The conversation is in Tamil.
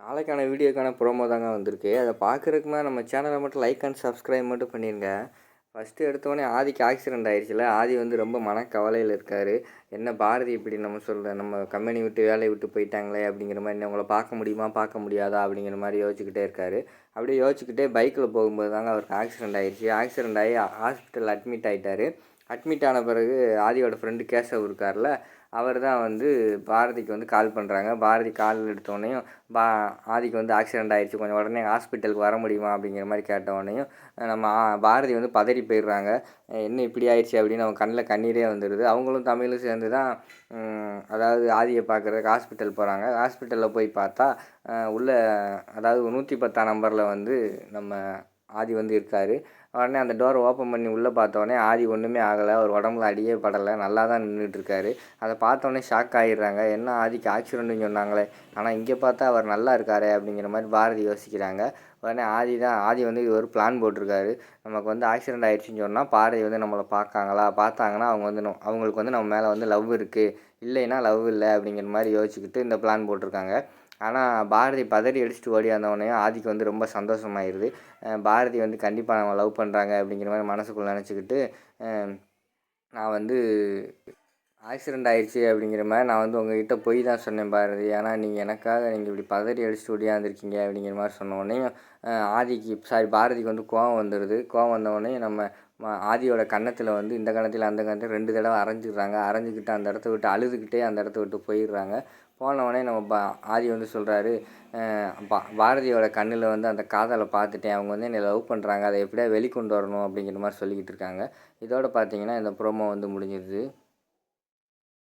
நாளைக்கான வீடியோக்கான ப்ரோமோ தாங்க வந்திருக்கு. அதை பார்க்குறதுக்கு நம்ம சேனலை மட்டும் லைக் அண்ட் சப்ஸ்கிரைப் மட்டும் பண்ணிடுங்க ஃபஸ்ட்டு எடுத்தோடனே ஆதிக்கு ஆக்சிடென்ட் ஆயிடுச்சுல. ஆதி வந்து ரொம்ப மனக்கவலையில் இருக்கார். என்ன பாரதி இப்படி நம்ம சொல்கிற நம்ம கம்பெனி விட்டு வேலையை விட்டு போயிட்டாங்களே அப்படிங்கிற மாதிரி என்ன உங்களை பார்க்க முடியுமா பார்க்க முடியாதா அப்படிங்கிற மாதிரி யோசிச்சுக்கிட்டே இருக்கார். அப்படியே யோசிச்சுக்கிட்டே பைக்கில் போகும்போது தாங்க அவருக்கு ஆக்சிடென்ட் ஆயிடுச்சு. ஆக்சிடென்ட் ஆகி ஹாஸ்பிட்டல் அட்மிட் ஆகிட்டார் அட்மிட் ஆன பிறகு ஆதியோட ஃப்ரெண்டு கேசவ் இருக்கார்ல அவர் தான் வந்து பாரதிக்கு வந்து கால் பண்ணுறாங்க பாரதி கால் எடுத்தோடனையும் பா ஆதிக்கு வந்து ஆக்சிடெண்ட் ஆகிடுச்சு கொஞ்சம் உடனே ஹாஸ்பிட்டலுக்கு வர முடியுமா? அப்படிங்கிற மாதிரி கேட்டவுடனேயும் நம்ம பாரதி வந்து பதறி போயிடுறாங்க. என்ன இப்படி ஆயிடுச்சு அப்படின்னு அவங்க கண்ணில் கண்ணீரே வந்துடுது அவங்களும் தமிழும் சேர்ந்து தான் அதாவது ஆதியை பார்க்குறதுக்கு ஹாஸ்பிட்டல் போகிறாங்க ஹாஸ்பிட்டலில் போய் பார்த்தா உள்ளே உள்ள அதாவது நூற்றி பத்தாம் நம்பரில் வந்து நம்ம ஆதி வந்து இருக்கார். உடனே அந்த டோரை ஓப்பன் பண்ணி உள்ளே பார்த்தோன்னே ஆதி ஒன்றுமே ஆகலை அவர் உடம்புல அடியே படலை நல்லா தான் நின்றுட்டுருக்காரு அதை பார்த்தோன்னே ஷாக் ஆகிடுறாங்க என்ன ஆதிக்கு ஆக்சிடென்ட்னு சொன்னாங்களே? ஆனால் இங்கே பார்த்தா அவர் நல்லா இருக்காரே அப்படிங்கிற மாதிரி பாரதி யோசிக்கிறாங்க. உடனே ஆதி தான் ஆதி வந்து இது ஒரு பிளான் போட்டிருக்காரு. நமக்கு வந்து ஆக்சிடென்ட் ஆகிடுச்சின்னு சொன்னால் பாரதி வந்து நம்மளை பார்க்காங்களா? பார்த்தாங்கன்னா அவங்க வந்து அவங்களுக்கு வந்து நம்ம மேலே வந்து லவ் இருக்குது இல்லைன்னா லவ் இல்லை அப்படிங்கிற மாதிரி யோசிச்சுக்கிட்டு இந்த பிளான் போட்டிருக்காங்க. ஆனால் பாரதி பதறி அடிச்சுட்டு ஓடி வந்தவொடனே ஆதிக்கு வந்து ரொம்ப சந்தோஷமாயிருது. பாரதி வந்து கண்டிப்பாக நம்ம லவ் பண்ணுறாங்க அப்படிங்கிற மாதிரி மனசுக்குள்ளே நினச்சிக்கிட்டு நான் வந்து ஆக்சிடெண்ட் ஆயிடுச்சு அப்படிங்கிற மாதிரி நான் வந்து உங்ககிட்ட போய் தான் சொன்னேன் பாரதி. ஏன்னா நீங்கள் எனக்காக நீங்கள் இப்படி பதறி அடிச்சுட்டு ஓடியாந்துருக்கீங்க அப்படிங்கிற மாதிரி சொன்ன உடனே ஆதிக்கு சாரி பாரதிக்கு வந்து கோவம் வந்துடுது கோவம் வந்த உடனே நம்ம ஆதியோட கன்னத்தில் வந்து இந்த கன்னத்தில் அந்த கன்னத்தில் ரெண்டு தடவை அரைஞ்சிடுறாங்க. அரைஞ்சிக்கிட்டு அந்த இடத்த விட்டு அழுதுகிட்டே அந்த இடத்த விட்டு போயிடுறாங்க. போனவொடனே நம்ம பா ஆதி வந்து சொல்கிறாரு பா பாரதியோட கண்ணில் வந்து அந்த காதலை பார்த்துட்டேன். அவங்க வந்து என்னை லவ் பண்ணுறாங்க அதை எப்படியா வெளிக்கொண்டு வரணும் அப்படிங்கிற மாதிரி சொல்லிக்கிட்டு இருக்காங்க. இதோட பார்த்தீங்கன்னா இந்த ப்ரோமோ வந்து முடிஞ்சிருது.